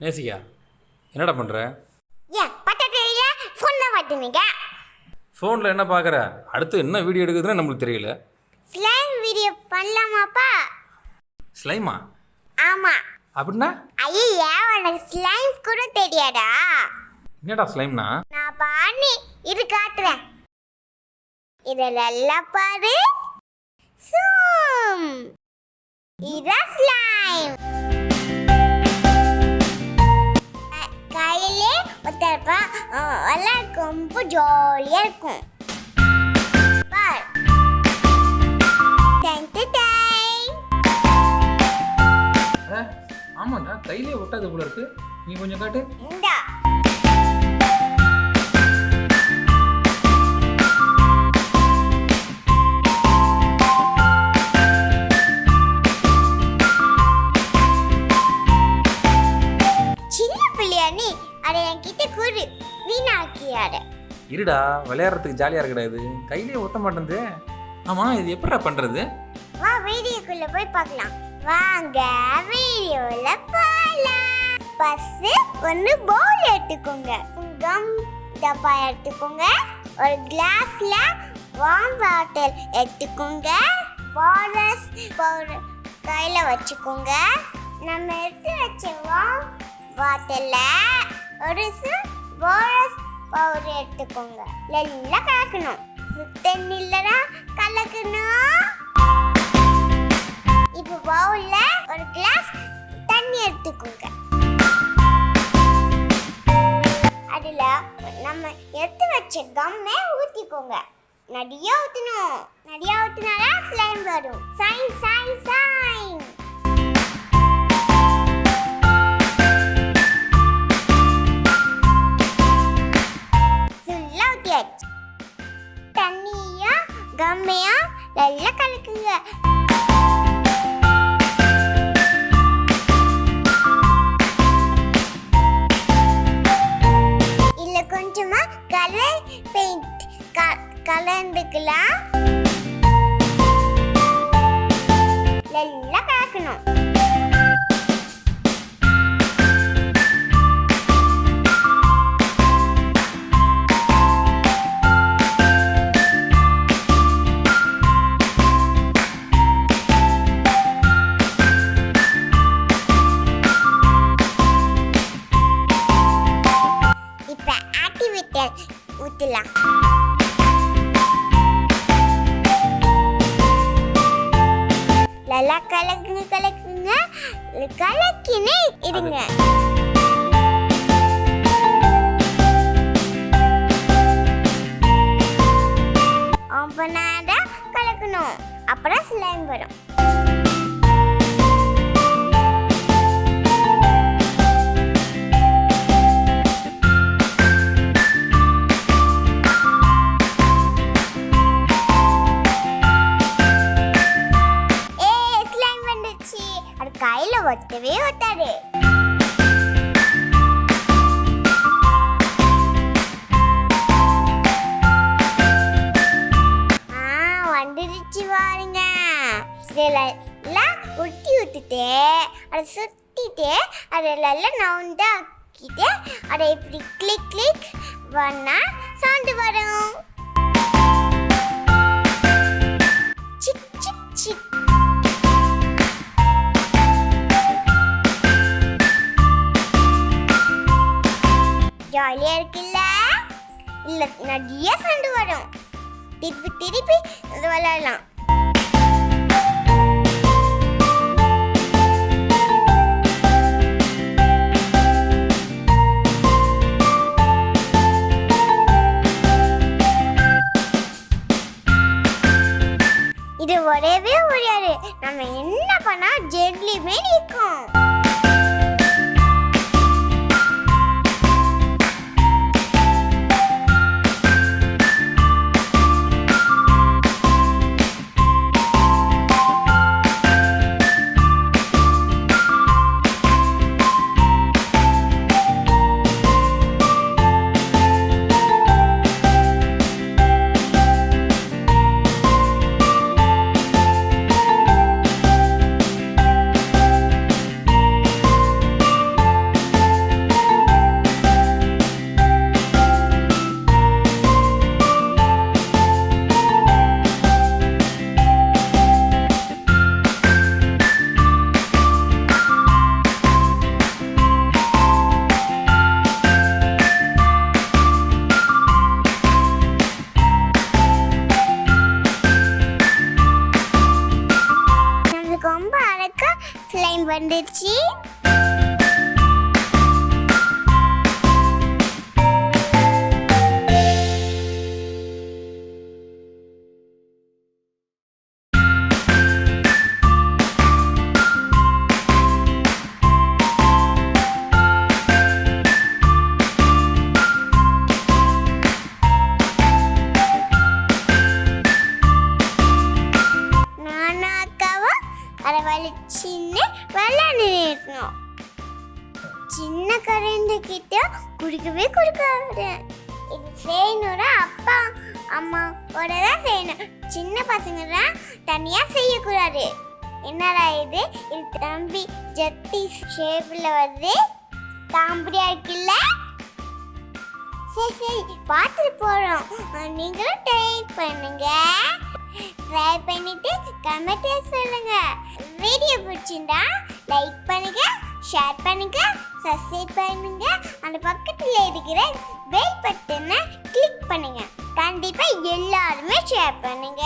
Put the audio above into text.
நேசிக்கா என்னடா பண்ணுற ஏன் பட்ட தெரியல ஃபோன் தான் ஃபோனில் என்ன பார்க்குற அடுத்து என்ன வீடியோ எடுக்குதுன்னு நம்மளுக்கு தெரியல. Slime video பண்ணலாமாப்பா? ஸ்லைமா ஆமா. அப்படின்னா? ஐயா உனக்கு ஸ்லைம் கூட தெரியாதா? என்னடா ஸ்லைம்னா நான் பாணி இது காட்டுறேன். இதில் எல்லாம் பாரு. சூம் இதான் ரொம்ப ஜாலியாக இருக்கும். பார். ஆமாண்டா கையிலே ஒட்டாது போல இருக்கு. நீ கொஞ்சம் காட்டு. இந்தா. சின்ன பிள்ளையா நீ? அதை என்கிட்ட கூறு. வீணாக்கியாட. இருடா விளையாடுறதுக்கு ஜாலியாக இருக்கடா இது. கையிலே ஒட்ட மாட்டேங்குது ஆமாம் இது எப்படா பண்ணுறது வா வீடியோக்குள்ள போய் பார்க்கலாம். வாங்க வீடியோல போலாம். ஃபர்ஸ்ட் ஒன்று பவுல் எடுத்துக்கோங்க. கம் டப்பா எடுத்துக்கோங்க. ஒரு கிளாஸ்ல வார்ம் வாட்டர் எடுத்துக்கோங்க. பாரஸ் பவுடர் கையில் வச்சுக்கோங்க. நம்ம எடுத்து வச்ச வார்ம் வாட்டரில் ஒரு போரஸ் பவுடர் எடுத்துக்கோங்க. நல்லா கலக்கணும் தண்ணில தான் கலக்கணும். இப்போ பவுல்ல ஒரு கிளாஸ் தண்ணி எடுத்துக்கோங்க. அதில் நம்ம எடுத்து வச்ச கம்மை ஊற்றிக்கோங்க நிறைய ஊற்றணும் நிறைய ஊத்தினாதான் ஸ்லைம் வரும். சயின்ஸ் தண்ணியும் நல்லா கலக்குங்க. இல்ல கொஞ்சமா கலர் பெயிண்ட் கலந்துக்கலாம். நல்லா கலக்கணும். ஊத்தலாம் நல்லா கலக்குங்க கலக்குங்க. கலக்கினே இருங்க. ஒட்டவே ஒட்டாது ஆ வந்துடுச்சு பாருங்க. இதெல்லாம் எல்லாம் உருட்டி விட்டுட்டு அதை சுத்திட்டு அதெல்லாம் நல்லா நவுண்டா ஆக்கிட்டு அதை இப்படி கிளிக் கிளிக் பண்ணால் சவுண்டு வரும். ஜாலியா இருக்குல்ல? இல்ல நிறைய சண்டை வரும். திருப்பி திருப்பி இது விளையாடலாம். இது ஒரேவே ஒரே நம்ம என்ன பண்ணா ஜெட்லியுமே நிற்கும் Did she? அதை வலிச்சின்னு விளையாண்டு இருக்கணும் சின்ன கரண்டு கிட்ட குடிக்கவே கொடுக்காது இது செய்யணும்னா அப்பா அம்மாவோட தான் செய்யணும் சின்ன பசங்க தான் தனியாக செய்யக்கூடாது என்னடா இது இது தம்பி ஜத்தி ஷேப்பில் வருது காம்படியா இருக்குல்ல சரி சரி பார்த்துட்டு போறோம் நீங்களும் ட்ரை பண்ணுங்க. ட்ரை பண்ணிட்டு கமெண்ட் சொல்லுங்க. வீடியோ பிடிச்சிருந்தா லைக் பண்ணுங்க ஷேர் பண்ணுங்க சப்ஸ்கிரைப் பண்ணுங்க. அந்த பக்கத்துல இருக்கிற பெல் பட்டனை கிளிக் பண்ணுங்க. கண்டிப்பா எல்லாருமே ஷேர் பண்ணுங்க.